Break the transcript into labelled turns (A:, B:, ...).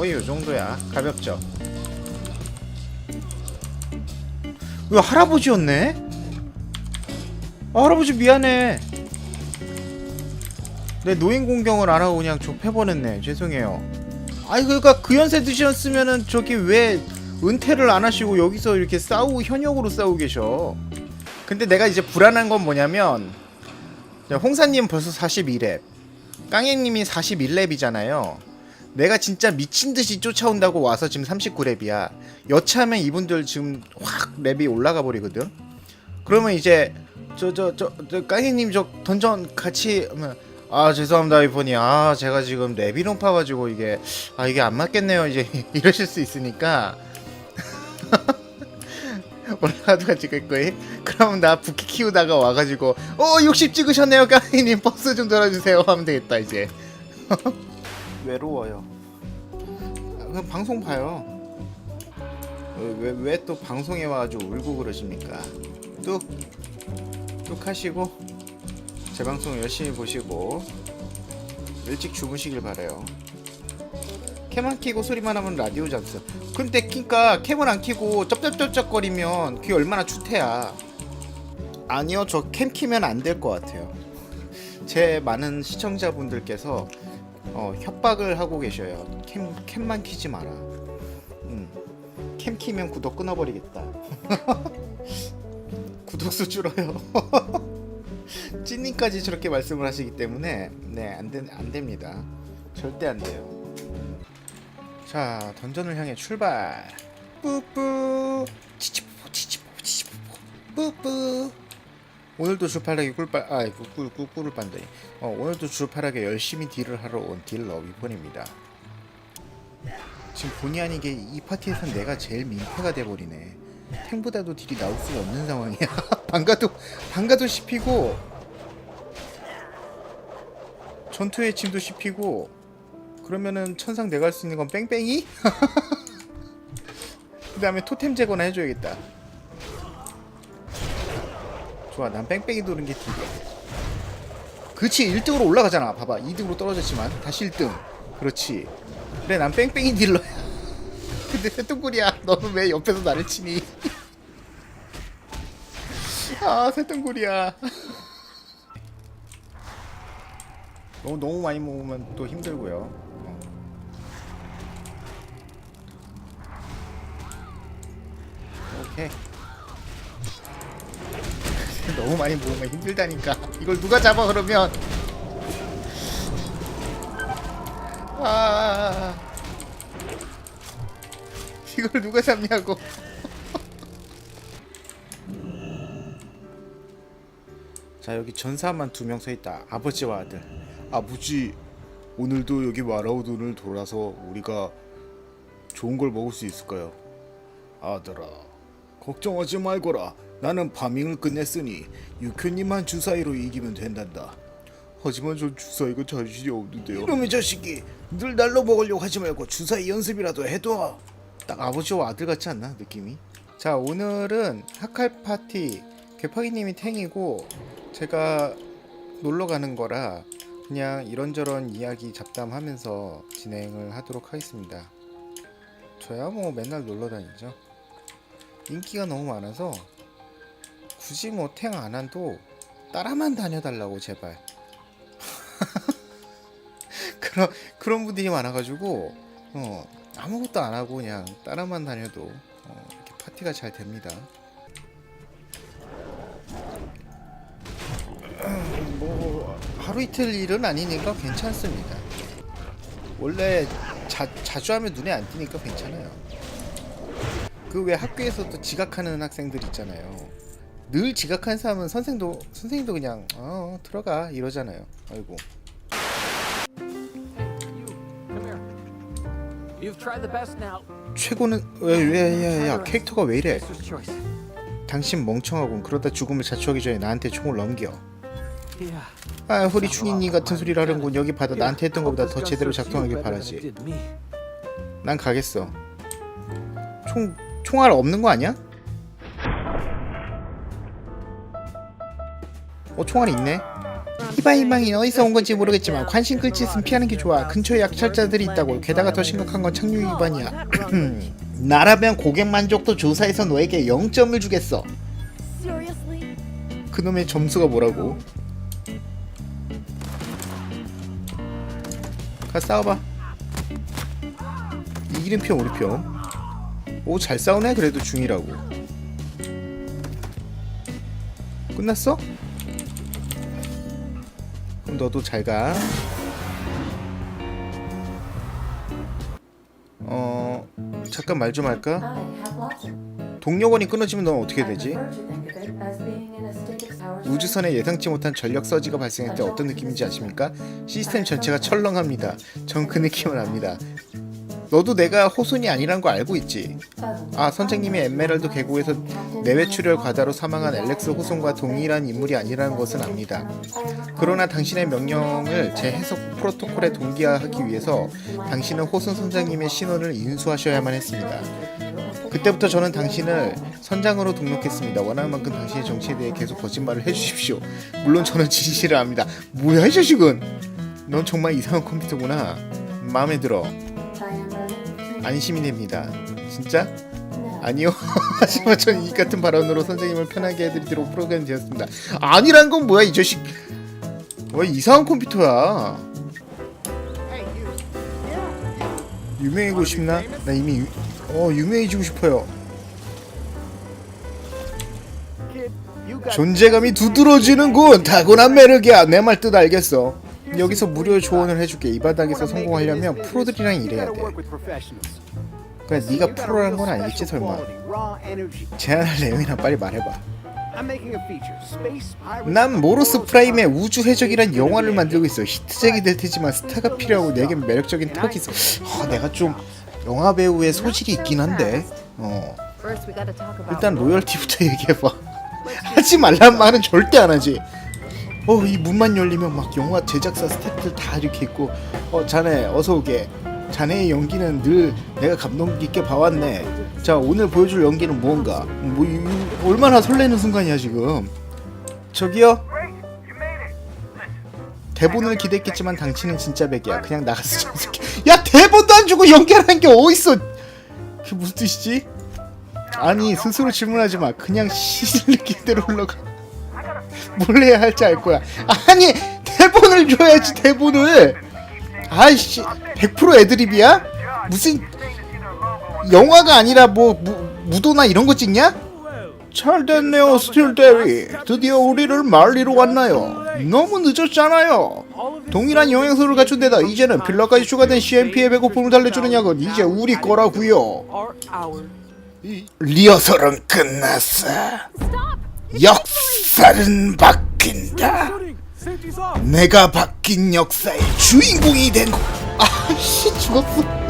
A: 거의 요 정도야. 가볍죠? 왜 할아버지였네? 아, 할아버지 미안해. 내 노인 공경을 안 하고 그냥 좁혀버렸네. 죄송해요. 아니 그러니까 그 연세 드셨으면은 저기 왜 은퇴를 안 하시고 여기서 이렇게 싸우고 현역으로 싸우고 계셔? 근데 내가 이제 불안한 건 뭐냐면 홍사님 벌써 42렙 깡행님이 41렙이잖아요 내가 진짜 미친 듯이 쫓아온다고 와서 지금 39렙이야. 여차하면 이분들 지금 확 렙이 올라가 버리거든. 그러면 이제 저 저저저 던전 같이 아 죄송합니다 이분이. 아 제가 지금 랩이 높아가지고 이게 아 이게 안 맞겠네요. 이제 이러실 수 있으니까. 올라가도 찍을 거임? 그러면 나 부키 키우다가 와가지고 어60 찍으셨네요 까이님. 버스 좀 돌아주세요 하면 되겠다 이제 외로워요 아, 그럼 방송 봐요 왜 왜 또 방송에 와가지고 울고 그러십니까 뚝 뚝 하시고 제 방송 열심히 보시고 일찍 주무시길 바래요. 캠안 키고 소리만 하면 라디오 잡스. 근데 그니까 캠을 안 키고 쩝쩝쩝쩝거리면 그게 얼마나 추태야. 아니요, 저 캠 키면 안 될 것 같아요. 제 많은 시청자분들께서 어, 협박을 하고 계셔요. 캠 캠만 키지 마라. 음, 캠 키면 구독 끊어버리겠다. 구독수 줄어요. 찐님까지 저렇게 말씀을 하시기 때문에 네안 안 됩니다. 절대 안 돼요. 자 던전을 향해 출발. 뿌뿌 치치뿌 치치뿌 치치뿌 뿌뿌. 오늘도 주파락이 꿀빨 아 꿀꿀 꿀을 빤다니. 어 오늘도 주파락에 열심히 딜을 하러 온 딜러 위폰입니다. 지금 본의 아니게 이 파티에선 내가 제일 민폐가 돼버리네. 탱보다도 딜이 나올 수가 없는 상황이야. 방가도 방가도 씹히고 전투의 침도 씹히고 그러면은 천상 할수 있는 건 뺑뺑이? 그 다음에 토템 제거나 해줘야겠다. 좋아, 난 뺑뺑이 도는 게 딜이야. 그치, 1등으로 올라가잖아. 봐봐, 2등으로 떨어졌지만 다시 1등. 그렇지. 그래, 난 뺑뺑이 딜러야. 근데 새똥구리야, 너는 왜 옆에서 나를 치니? 아, 새똥구리야. 너무 너무 많이 먹으면 또 힘들고요. 어. 오케이. 너무 많이 먹으면 힘들다니까. 이걸 누가 잡아 그러면? 아, 이걸 누가 잡냐고. 자 여기 전사만 두 명 서 있다. 아버지와 아들. 아버지 오늘도 여기 와라우돈을 돌아서 우리가 좋은 걸 먹을 수 있을까요? 아들아 걱정하지 말거라 나는 파밍을 끝냈으니 유큐님만 주사위로 이기면 된단다 하지만 전 주사위가 자신이 없는데요 이놈의 자식이 늘 날로 먹으려고 하지 말고 주사위 연습이라도 해둬 딱 아버지와 아들 같지 않나 느낌이? 자 오늘은 하칼 파티 개파기님이 탱이고 제가 놀러 가는 거라 그냥 이런저런 이야기 잡담하면서 진행을 하도록 하겠습니다. 저야 뭐 맨날 놀러 다니죠. 인기가 너무 많아서 굳이 뭐 탱 안 한도 따라만 다녀달라고 제발. 그런 그런 분들이 많아가지고 어, 아무것도 안 하고 그냥 따라만 다녀도 어, 이렇게 파티가 잘 됩니다. 뭐 하루 이틀 일은 아니니까 괜찮습니다. 원래 자, 자주 하면 눈에 안 띄니까 괜찮아요. 그 왜 학교에서도 지각하는 학생들 있잖아요. 늘 지각한 사람은 선생도 선생님도 그냥 어 들어가 이러잖아요. 아이고. 최고는 왜왜야야 캐릭터가 왜 이래? 당신 멍청하군. 그러다 죽음을 자초하기 전에 나한테 총을 넘겨. 아 허리 충인님 같은 소리를 하는군. 여기 받아 나한테 했던 것보다 더 제대로 작동하길 바라지. 난 가겠어. 총 총알 없는 거 아니야? 어 총알이 있네. 이방이방이 어디서 온 건지 모르겠지만 관심 끌 짓은 피하는 게 좋아. 근처에 약탈자들이 있다고. 게다가 더 심각한 건 착륙 위반이야. 나라면 고객 만족도 조사에서 너에게 0점을 주겠어. 그놈의 점수가 뭐라고? 가 싸워봐. 이기는 편 우리 편. 오잘 싸우네 그래도 중이라고. 끝났어? 너도 잘 가. 어 잠깐 말 좀 할까? 동력원이 끊어지면 넌 어떻게 되지? 우주선에 예상치 못한 전력 서지가 발생할 때 어떤 느낌인지 아십니까? 시스템 전체가 철렁합니다. 전 그 느낌을 압니다. 너도 내가 호손이 아니란 거 알고 있지? 아 선생님이 에메랄드 계곡에서 내외 출혈 과다로 사망한 엘렉스 호손과 동일한 인물이 아니라는 것은 압니다. 그러나 당신의 명령을 제 해석 프로토콜에 동기화하기 위해서 당신은 호손 선장님의 신원을 인수하셔야만 했습니다. 그때부터 저는 당신을 선장으로 등록했습니다. 원하는 만큼 당신의 정치에 대해 계속 거짓말을 해주십시오. 물론 저는 진실을 압니다. 뭐야 이 자식은? 넌 정말 이상한 컴퓨터구나. 마음에 들어. 안심이 됩니다. 진짜? 아니요. 하지만 전이 같은 발언으로 선생님을 편하게 해드리도록 프로그램 되었습니다. 아니란 건 뭐야 이 자식? 왜 이상한 컴퓨터야? 유명해지고 싶나? 나 이미 유, 어 유명해지고 싶어요. 존재감이 두드러지는군. 타고난 매력이야. 내 말 뜻 알겠어. 여기서 무료 조언을 해줄게. 이 바닥에서 성공하려면 프로들이랑 일해야 돼. 그래 네가 프로라는 건 아니겠지 설마. 제안할 내용이나 빨리 말해봐. 난 모로스 프라임의 우주 해적이란 영화를 만들고 있어. 히트작이 될 테지만 스타가 필요하고 내겐 매력적인 있어. 아, 내가 좀 영화 배우의 소질이 있긴 한데. 어. 일단 로열티부터 얘기해봐. 하지 말란 말은 절대 안 하지. 어, 이 문만 열리면 막 영화 제작사 스태프들 다 이렇게 있고, 어, 자네 어서 오게. 자네의 연기는 늘 내가 감동 깊게 봐왔네. 자, 오늘 보여줄 연기는 무언가? 뭐 이- 이- 얼마나 설레는 순간이야 지금. 저기요. 대본을 기대했겠지만 당신은 진짜 백이야. 그냥 나가서 좀 새끼. 야 대본도 안 주고 연기하는 게 어딨어? 그게 무슨 뜻이지? 아니 스스로 질문하지 마. 그냥 시슬 느낌대로 흘러가. 뭘 해야 할지 알 거야. 아니 대본을 줘야지 대본을. 아이씨 100% 애드립이야? 무슨 영화가 아니라 뭐 무, 무도나 이런 거 찍냐? 잘 됐네요 스틸 대위. 드디어 우리를 말리러 왔나요? 너무 늦었잖아요. 동일한 영양소를 갖춘 데다 이제는 필러까지 추가된 CMP의 배고픔을 달래주는 약은 이제 우리 거라고요. 리허설은 끝났어. 역사는 바뀐다. 내가 바뀐 역사의 주인공이 된 거. 아씨 죽었어.